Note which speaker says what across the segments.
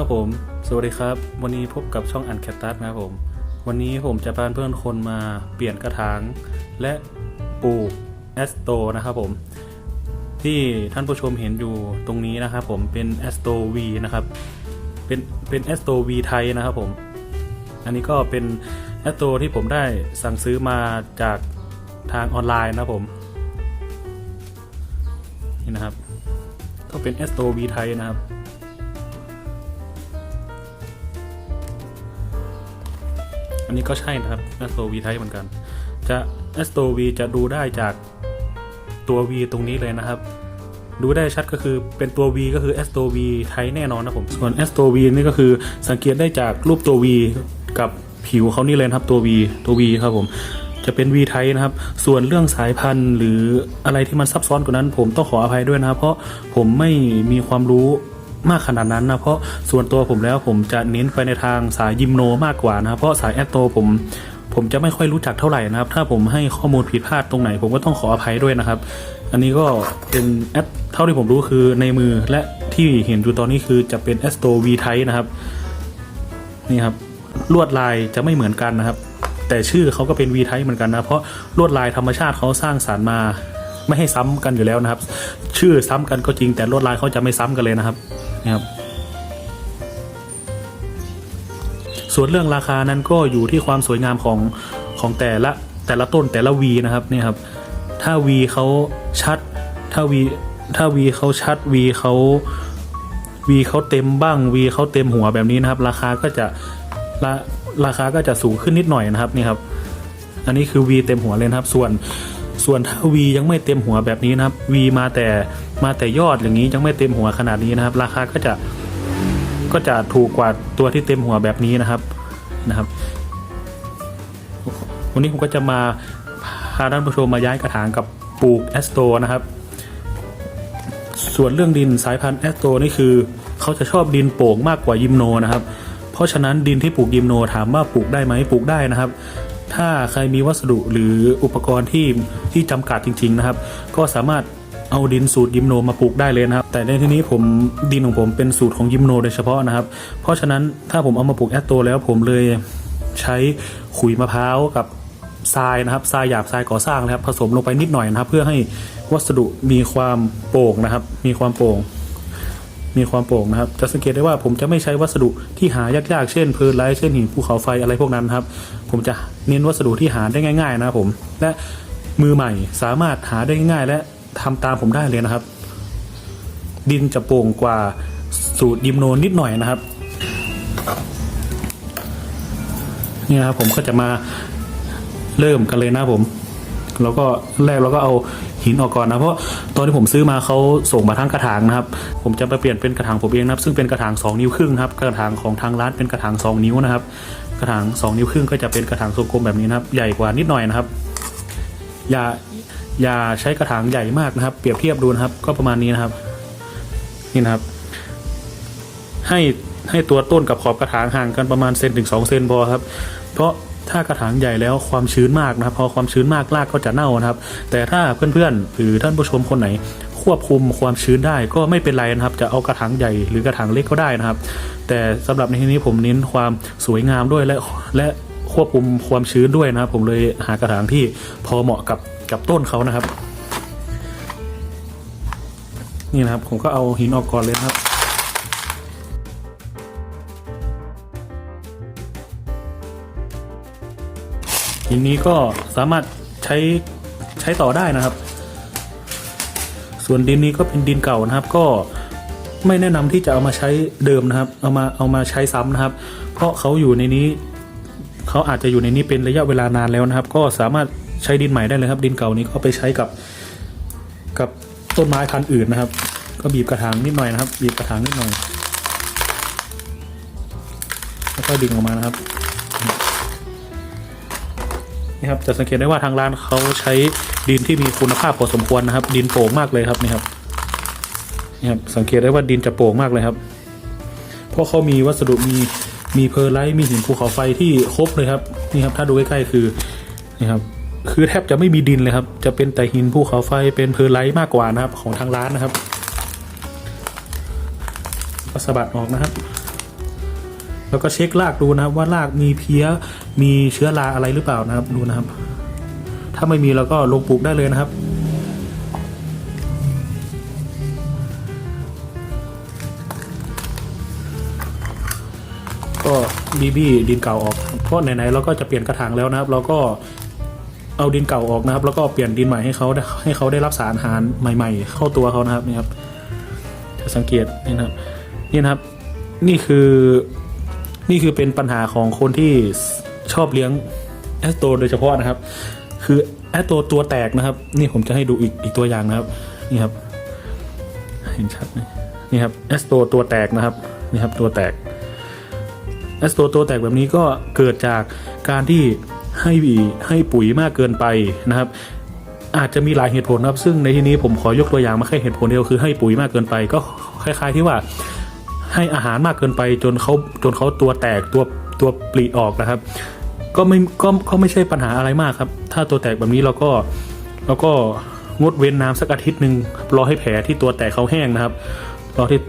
Speaker 1: ครับผม สวัสดีครับ วันนี้พบกับช่องอันแคตตัสนะครับผม วันนี้ผมจะพาเพื่อนคนมาเปลี่ยนกระถาง และปลูกแอสโตนะครับผม ที่ท่านผู้ชมเห็นอยู่ตรงนี้นะครับผมเป็นแอสโตวีนะครับ เป็นเป็นแอสโตวีไทยนะครับผม อันนี้ก็เป็นแอสโตที่ผมได้สั่งซื้อมาจากทางออนไลน์นะครับผมนี่นะครับ ก็เป็นแอสโตวีไทยนะครับ อันนี้ก็ใช่นะครับ a s t r o V ไทยเหมือนกัน จะ a s t r o V จะดูได้จากตัว V ตรงนี้เลยนะครับ ดูได้ชัดก็คือเป็นตัว V ก็คือ a s t r o V ไทยแน่นอนนะผม ส่วน a s t r o V นี่ก็คือสังเกตได้จากรูปตัว V กับผิวเขานี่เลยนะครับตัว V ตัว V ครับผมจะเป็น V ไทยนะครับ ส่วนเรื่องสายพันธุ์หรืออะไรที่มันซับซ้อนกว่านั้น ผมต้องขออภัยด้วยนะครับ เพราะผมไม่มีความรู้ มากขนาดนั้นนะเพราะส่วนตัวผมแล้วผมจะเน้นไปในทางสายยิมโนมากกว่านะครับเพราะสายแอตโตผมผมจะไม่ค่อยรู้จักเท่าไหร่นะครับ ถ้าผมให้ข้อมูลผิดพลาดตรงไหน ผมก็ต้องขออภัยด้วยนะครับ อันนี้ก็เป็นแอปเท่าที่ผมรู้คือในมือและที่เห็นอยู่ตอนนี้คือจะเป็น a s t r o V Type นะครับนี่ครับลวดลายจะไม่เหมือนกันนะครับ แต่ชื่อเขาก็เป็น V Type เหมือนกันนะ เพราะลวดลายธรรมชาติเขาสร้างสารรค์มา ไม่ให้ซ้ำกันอยู่แล้วนะครับ ชื่อซ้ำกันก็จริงแต่ลวดลายเขาจะไม่ซ้ำกันเลยนะครับนี่ครับ ส่วนเรื่องราคานั้นก็อยู่ที่ความสวยงามของของแต่ละแต่ละต้นแต่ละวีนะครับนี่ครับ ถ้าวีเขาชัด ถ้าวีถ้าวีเขาชัดวีเขาวีเขาเต็มบ้างวีเขาเต็มหัวแบบนี้นะครับ ราคาก็จะราราคาก็จะสูงขึ้นนิดหน่อยนะครับนี่ครับ อันนี้คือ V เต็มหัวเลยนะครับ ส่วน ส่วนถ้า V ยังไม่เต็มหัวแบบนี้นะครับ V มาแต่มาแต่ยอดอย่างนี้ยังไม่เต็มหัวขนาดนี้นะครับ ราคาก็จะก็จะถูกกว่าตัวที่เต็มหัวแบบนี้นะครับนะครับ วันนี้ผมก็จะมาพาท่านผู้ชมมาย้ายกระถางกับปลูกแอสโตนะครับ ส่วนเรื่องดินสายพันธุ์แอสโตนี่คือเขาจะชอบดินโป่งมากกว่ายิมโนนะครับ เพราะฉะนั้นดินที่ปลูกยิมโนถามว่าปลูกได้ไหมปลูกได้นะครับ ถ้าใครมีวัสดุหรืออุปกรณ์ที่ที่จำกัดจริง ๆ นะครับ ก็สามารถเอาดินสูตรยิมโนมาปลูกได้เลยนะครับ แต่ในที่นี้ผมดินของผมเป็นสูตรของยิมโนโดยเฉพาะนะครับ เพราะฉะนั้นถ้าผมเอามาปลูกแอสโตแล้วผมเลยใช้ขุยมะพร้าวกับทรายนะครับทรายหยาบทรายก่อสร้างนะครับ ผสมลงไปนิดหน่อยนะครับ เพื่อให้วัสดุมีความโป่งนะครับ มีความโป่ง มีความโปร่งนะครับจะสังเกตได้ว่าผมจะไม่ใช้วัสดุที่หายากๆ เช่นเพลินไลท์เช่นหินภูเขาไฟอะไรพวกนั้นครับ ผมจะเน้นวัสดุที่หาได้ง่าย ๆ นะครับผม และมือใหม่สามารถหาได้ง่าย และทำตามผมได้เลยนะครับ ดินจะโปร่งกว่าสูตรยิมโนนิดหน่อยนะครับนี่นะครับผมก็จะมาเริ่มกันเลยนะผม แล้วก็แรกเราก็เอา หินออกก่อนนะเพราะตอนที่ผมซื้อมาเขาส่งมาทั้งกระถางนะครับ ผมจะไปเปลี่ยนเป็นกระถางผมเองนะครับซึ่งเป็นกระถาง 2 นิ้วครึ่งนะครับกระถางของทางร้านเป็นกระถาง 2 นิ้วนะครับ กระถาง 2 นิ้วครึ่งก็จะเป็นกระถางทรงกลมแบบนี้นะครับ ใหญ่กว่านิดหน่อยนะครับ อย่าอย่าใช้กระถางใหญ่มากนะครับ เปรียบเทียบดูนะครับ ก็ประมาณนี้นะครับ นี่นะครับ ให้ให้ตัวต้นกับขอบกระถางห่างกันประมาณเซนถึงสองเซนพอครับ เพราะ ถ้ากระถางใหญ่แล้วความชื้นมากนะครับ พอความชื้นมากรากก็จะเน่านะครับ แต่ถ้าเพื่อนๆหรือท่านผู้ชมคนไหนควบคุมความชื้นได้ก็ไม่เป็นไรนะครับ จะเอากระถางใหญ่หรือกระถางเล็กก็ได้นะครับ แต่สำหรับในที่นี้ผมเน้นความสวยงามด้วยและและควบคุมความชื้นด้วยนะครับ ผมเลยหากระถางที่พอเหมาะกับกับต้นเขานะครับ นี่นะครับผมก็เอาหินออกก่อนเลยครับ หินนี้ก็สามารถใช้ใช้ต่อได้นะครับ ส่วนดินนี้ก็เป็นดินเก่านะครับ ก็ไม่แนะนำที่จะเอามาใช้เดิมนะครับ เอามาเอามาใช้ซ้ำนะครับ เพราะเขาอยู่ในนี้เขาอาจจะอยู่ในนี้เป็นระยะเวลานานแล้วนะครับ ก็สามารถใช้ดินใหม่ได้เลยครับ ดินเก่านี้ก็ไปใช้กับกับต้นไม้พันธุ์อื่นนะครับ ก็บีบกระถางนิดหน่อยนะครับ บีบกระถางนิดหน่อย แล้วก็ดึงออกมานะครับ นี่ครับจะสังเกตได้ว่าทางร้านเขาใช้ดินที่มีคุณภาพพอสมควรนะครับ ดินโป่งมากเลยครับนี่ครับนี่ครับสังเกตได้ว่าดินจะโป่งมากเลยครับ เพราะเขามีวัสดุมีมีเพอร์ไลท์มีหินภูเขาไฟที่ครบเลยครับนี่ครับถ้าดูใกล้ๆคือนี่ครับคือแทบจะไม่มีดินเลยครับ จะเป็นแต่หินภูเขาไฟเป็นเพอร์ไลท์มากกว่านะครับของทางร้านนะครับก็สะบัดออกนะครับ แล้วก็เช็ครากดูนะครับ ว่ารากมีเพี้ยมีเชื้อราอะไรหรือเปล่านะครับดูนะครับ ถ้าไม่มีเราก็ลงปลูกได้เลยนะครับก็บีบีดินเก่าออก เพราะไหนๆเราก็จะเปลี่ยนกระถางแล้วนะครับ เราก็เอาดินเก่าออกนะครับ แล้วก็เปลี่ยนดินใหม่ให้เขาให้เขาได้รับสารอาหารใหม่ ๆ เข้าตัวเขานะครับนี่ครับจะสังเกตนี่นะครับนี่นะครับ นี่คือ นี่คือเป็นปัญหาของคนที่ชอบเลี้ยงแอสโตโดยเฉพาะนะครับ คือแอสโตตัวแตกนะครับ นี่ผมจะให้ดูอีกอีกตัวอย่างนะครับ นี่ครับ เห็นชัดไหมนี่ครับแอสโตตัวแตกนะครับ นี่ครับตัวแตกแอสโตตัวแตกแบบนี้ก็เกิดจากการที่ให้ให้ปุ๋ยมากเกินไปนะครับ อาจจะมีหลายเหตุผลครับ ซึ่งในที่นี้ผมขอยกตัวอย่างมาแค่เหตุผลเดียวคือให้ปุ๋ยมากเกินไปก็คล้าย ๆ ที่ว่า ให้อาหารมากเกินไปจนเขาจนเขาตัวแตกตัวตัวปลีออกนะครับ ก็ไม่ก็ก็ไม่ใช่ปัญหาอะไรมากครับ ถ้าตัวแตกแบบนี้เราก็เราก็งดเว้นน้ำสักอาทิตย์หนึ่งรอให้แผลที่ตัวแตกเขาแห้งนะครับรอที่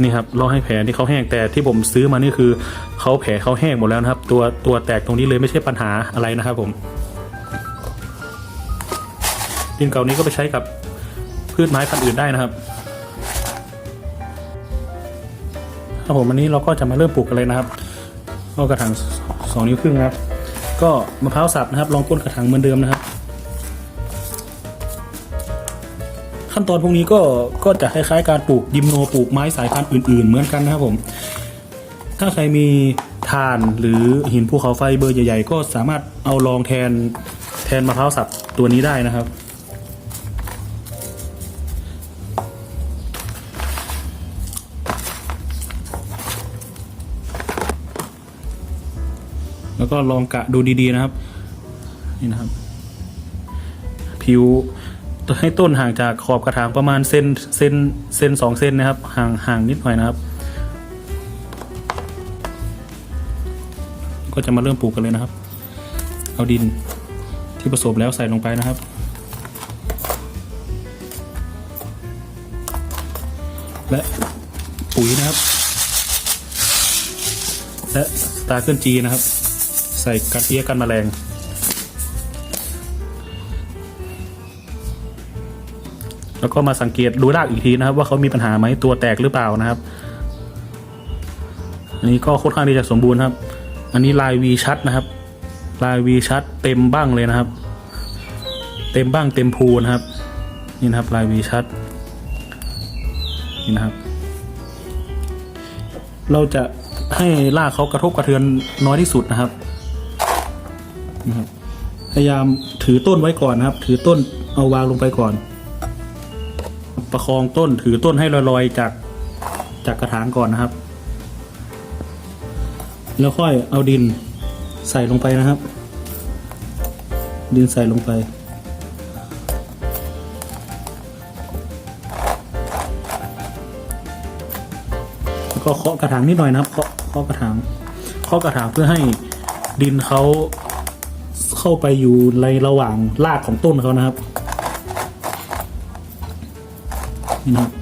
Speaker 1: นี่ครับรอให้แผลที่เขาแห้งแต่ที่ผมซื้อมานี่คือเขาแผลเขาแห้งหมดแล้วนะครับ ตัวตัวแตกตรงนี้เลยไม่ใช่ปัญหาอะไรนะครับผมดินเก่านี้ก็ไปใช้กับพืชไม้พันธุ์อื่นได้นะครับ ครับผมอันนี้เราก็จะมาเริ่มปลูกกันเลยนะครับ ก็กระถางสองนิ้วครึ่งนะครับ ก็มะพร้าวสับนะครับลองก้นกระถางเหมือนเดิมนะครับ ขั้นตอนพวกนี้ก็ก็จะคล้ายๆ การปลูกยิมโนปลูกไม้สายพันธุ์อื่น ๆ เหมือนกันนะครับผม ถ้าใครมีถ่านหรือหินภูเขาไฟเบอร์ใหญ่ๆ ก็สามารถเอารองแทนแทนมะพร้าวสับตัวนี้ได้นะครับ แล้วก็ลองกะดูดีๆนะครับ นี่นะครับ ผิวให้ต้นห่างจากขอบกระถางประมาณเซนเซนเซนสองเซนนะครับ ห่างห่างนิดหน่อยนะครับ ก็จะมาเริ่มปลูกกันเลยนะครับ เอาดินที่ผสมแล้วใส่ลงไปนะครับ และปุ๋ยนะครับ และตาร์เกิลจีนะครับ ส่กันเอี้ยกันแมลงแล้วก็มาสังเกตดูรากอีกทีนะครับ ว่าเขามีปัญหาไหมตัวแตกหรือเปล่านะครับอันนี้ก็ค่อนข้างที่จะสมบูรณ์ครับ อันนี้ลายวีชัดนะครับ ลายวีชัดเต็มบ้างเลยนะครับ เต็มบ้างเต็มภูนะครับ นี่นะครับลายวีชัดนี่นะครับ เราจะให้รากเขากระทบกระเทือนน้อยที่สุดนะครับ นะครับ พยายามถือต้นไว้ก่อนนะครับ ถือต้นเอาวางลงไปก่อน ประคองต้นถือต้นให้ลอยๆจากจากกระถางก่อนนะครับ แล้วค่อยเอาดินใส่ลงไปนะครับ ดินใส่ลงไปก็เคาะกระถางนิดหน่อยนะครับเคาะเคาะกระถางเคาะกระถางเพื่อให้ดินเขา เข้าไปอยู่ในระหว่างรากของต้นเขานะครับนี่นะครับ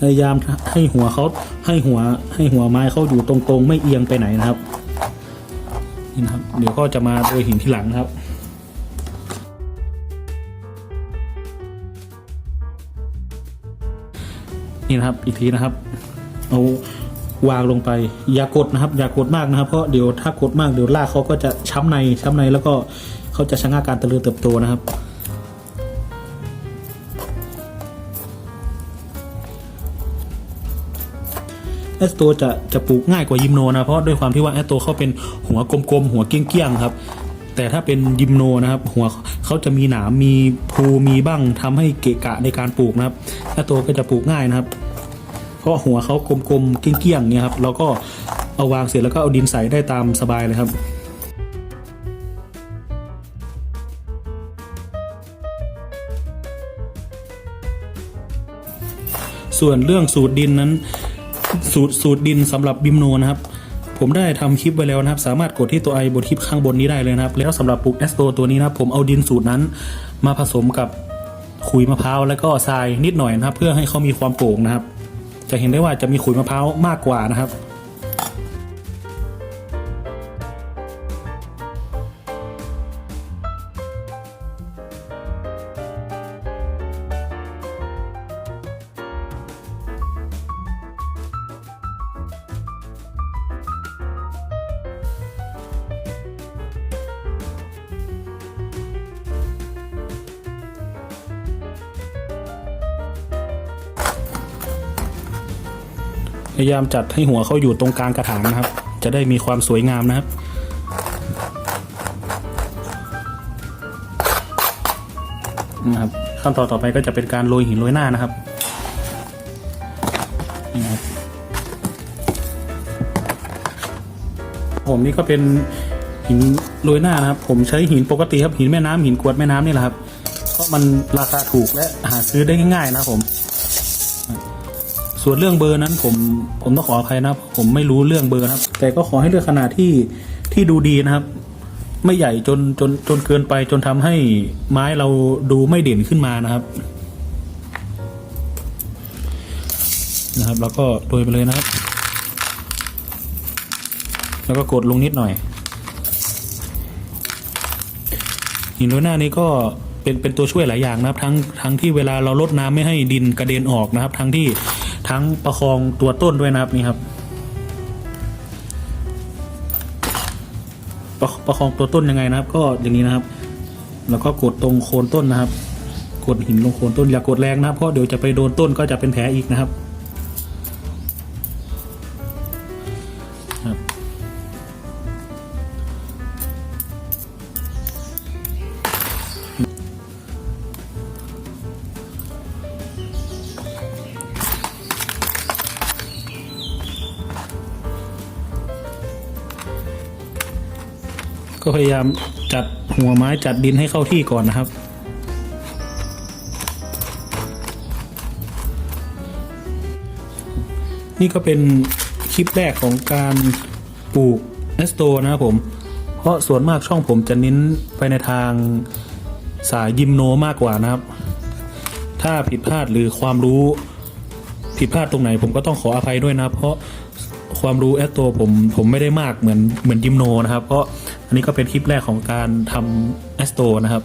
Speaker 1: พยายามให้หัวเขาให้หัวให้หัวไม้เขาอยู่ตรงๆ ไม่เอียงไปไหนนะครับนี่นะครับ เดี๋ยวก็จะมาโดยหินที่หลังนะครับนี่นะครับอีกทีนะครับเอา วางลงไป อย่ากดนะครับ อย่ากดมากนะครับ เพราะเดี๋ยวถ้ากดมากเดี๋ยวรากเขาก็จะช้ำในช้ำในแล้วก็เขาจะชะงักการเจริญเติบโตนะครับ แอสโตจะจะปลูกง่ายกว่ายิมโนนะเพราะด้วยความที่ว่าแอสโตเขาเป็นหัวกลมๆหัวเกี้ยงๆครับแต่ถ้าเป็นยิมโนนะครับ หัวเขาจะมีหนามมีภูมีบ้างทำให้เกะกะในการปลูกนะครับแอสโตก็จะปลูกง่ายนะครับ เพราะหัวเขากลมๆเกี้ยงๆเนี่ยครับเราก็เอาวางเสร็จแล้วก็เอาดินใส่ได้ตามสบายเลยครับส่วนเรื่องสูตรดินนั้น สูตรสูตรดินสำหรับบิมโนนะครับ ผมได้ทำคลิปไว้แล้วนะครับ สามารถกดที่ตัวไอบนคลิปข้างบนนี้ได้เลยนะครับ แล้วสำหรับปลูกแอสโตตัวนี้นะครับผมเอาดินสูตรนั้น มาผสมกับขุยมะพร้าวแล้วก็ทรายนิดหน่อยนะครับ เพื่อให้เขามีความโปร่งนะครับ จะเห็นได้ว่าจะมีขุยมะพร้าวมากกว่านะครับ พยายามจัดให้หัวเขาอยู่ตรงกลางกระถางนะครับ จะได้มีความสวยงามนะครับนะครับขั้นตอนต่อไปก็จะเป็นการโรยหินโรยหน้านะครับนี่ครับ ผมนี่ก็เป็นหินโรยหน้านะครับ ผมใช้หินปกติครับหินแม่น้ำหินกรวดแม่น้ำนี่แหละครับ เพราะมันราคาถูกและหาซื้อได้ง่ายๆนะครับผม ส่วนเรื่องเบอร์นั้นผมผมต้องขออภัยนะครับ ผมไม่รู้เรื่องเบอร์นะครับ แต่ก็ขอให้เลือกขนาดที่ที่ดูดีนะครับ ไม่ใหญ่จนจนจนเกินไปจนทำให้ไม้เราดูไม่เด่นขึ้นมานะครับ นะครับ แล้วก็โรยไปเลยนะครับ แล้วก็กดลงนิดหน่อยหินโรยหน้านี้ก็เป็นเป็นตัวช่วยหลายอย่างนะครับ ทั้งทั้งที่เวลาเราลดน้ำไม่ให้ดินกระเด็นออกนะครับ ทั้งที่ ทั้งประคองตัวต้นด้วยนะครับนี่ครับ ประประคองตัวต้นยังไงนะครับ ก็อย่างนี้นะครับ แล้วก็กดตรงโคนต้นนะครับ กดหินลงโคนต้นอย่ากดแรงนะครับเพราะเดี๋ยวจะไปโดนต้นก็จะเป็นแผลอีกนะครับครับ ยายามจัดหัวไม้จัดดินให้เข้าที่ก่อนนะครับ นี่ก็เป็นคลิปแรกของการปลูกเอสโตนะครับผม เพราะส่วนมากช่องผมจะเน้นไปในทางสายยิมโนมากกว่านะครับ ถ้าผิดพลาดหรือความรู้ผิดพลาดตรงไหนผมก็ต้องขออภัยด้วยนะ เพราะ ความรู้แอสโตผมผมไม่ได้มากเหมือนเหมือนยิมโนนะครับ เพราะอันนี้ก็เป็นคลิปแรกของการทำแอสโตนะครับ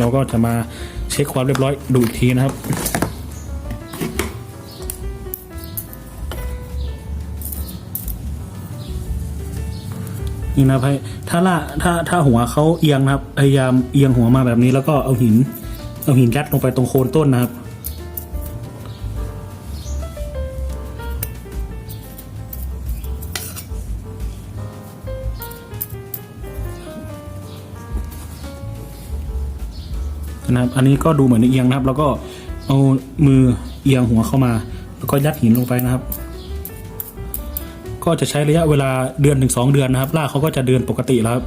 Speaker 1: เราก็จะมา ช็คความเรียบร้อยดูอีกทีนะครับนี่นะครับให้ถ้าล่าถ้าถ้าหัวเขาเอียงนะครับพยายามเอียงหัวมาแบบนี้แล้วก็เอาหิน เอาหินยัดลงไปตรงโคนต้นนะครับ นะครับ อันนี้ก็ดูเหมือนเอียงนะครับ แล้วก็เอามือเอียงหัวเข้ามา แล้วก็ยัดหินลงไปนะครับ ก็จะใช้ระยะเวลาเดือนถึงสองเดือนนะครับรากเขาก็จะเดินปกติแล้วครับ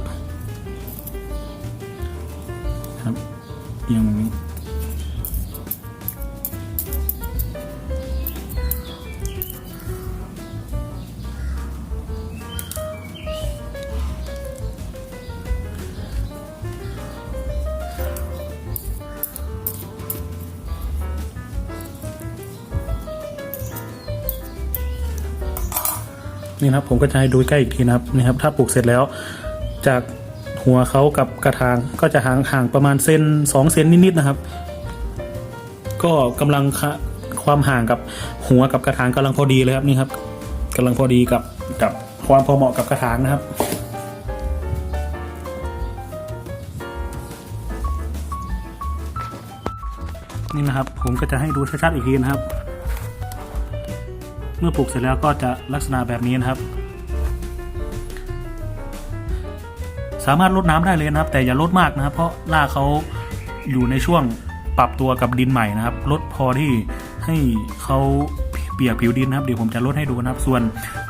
Speaker 1: นี่นะครับผมก็จะให้ดูใกล้อีกทีนะครับนี่ครับถ้าปลูกเสร็จแล้ว จากหัวเขากับกระถางก็จะห่างห่างประมาณเซนสองเซนนิดๆนะครับ ก็กำลังคะความห่างกับหัวกับกระถางกำลังพอดีเลยครับนี่ครับกำลังพอดีกับกับความพอเหมาะกับกระถางนะครับนี่นะครับผมก็จะให้ดูชัดๆอีกทีนะครับ มื่อปลูกเสร็จแล้วก็จะลักษณะแบบนี้นะครับ สามารถลดน้ำได้เลยนะครับ แต่อย่าลดมากนะครับ เพราะรากเขาอยู่ในช่วงปรับตัวกับดินใหม่นะครับ ลดพอที่ให้เขาเปียกผิวดินนะครับ เดี๋ยวผมจะลดให้ดูนะครับ ส่วน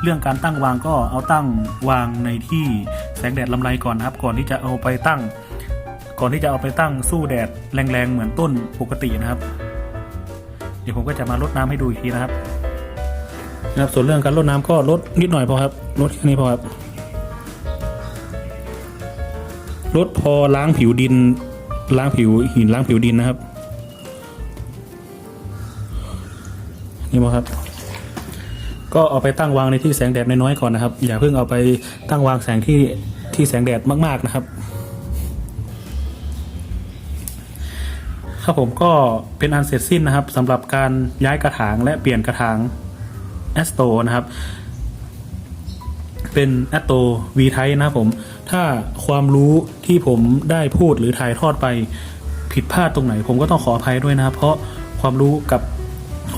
Speaker 1: เรื่องการตั้งวางก็เอาตั้งวางในที่แสงแดดลำไรก่อนนะครับ ก่อนที่จะเอาไปตั้ง ก่อนที่จะเอาไปตั้งสู้แดดแรงๆเหมือนต้นปกตินะครับ เดี๋ยวผมก็จะมาลดน้ำให้ดูอีกทีนะครับ นะครับส่วนเรื่องการลดน้ำก็ลดนิดหน่อยพอครับลดแค่นี้พอครับลดพอล้างผิวดิน ล้างผิวหินล้างผิวดินนะครับ นี่พอครับ ก็เอาไปตั้งวางในที่แสงแดดน้อยๆก่อนนะครับ อย่าเพิ่งเอาไปตั้งวางแสงที่ที่แสงแดดมาก ๆนะครับครับผมก็เป็นอันเสร็จสิ้นนะครับสำหรับการย้ายกระถางและเปลี่ยนกระถาง แอสโตนะครับ เป็นแอตโตวีไทนะครับผม ถ้าความรู้ที่ผมได้พูดหรือถ่ายทอดไปผิดพลาดตรงไหน ผมก็ต้องขออภัยด้วยนะครับ เพราะความรู้กับ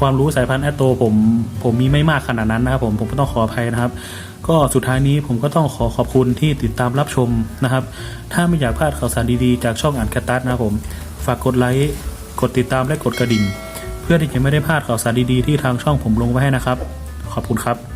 Speaker 1: ความรู้สายพันธุ์แอตโตผมผมมีไม่มากขนาดนั้นนะครับ ผมผมก็ต้องขออภัยนะครับ ก็สุดท้ายนี้ผมก็ต้องขอขอบคุณที่ติดตามรับชมนะครับ ถ้าไม่อยากพลาดข่าวสารดีๆ จากช่องอ่านแคตัสนะครับผมฝากกดไลค์กดติดตามและกดกระดิ่ง เพื่อที่จะไม่ได้พลาดข่าวสารดีๆที่ทางช่องผมลงไว้ให้นะครับ ขอบคุณครับ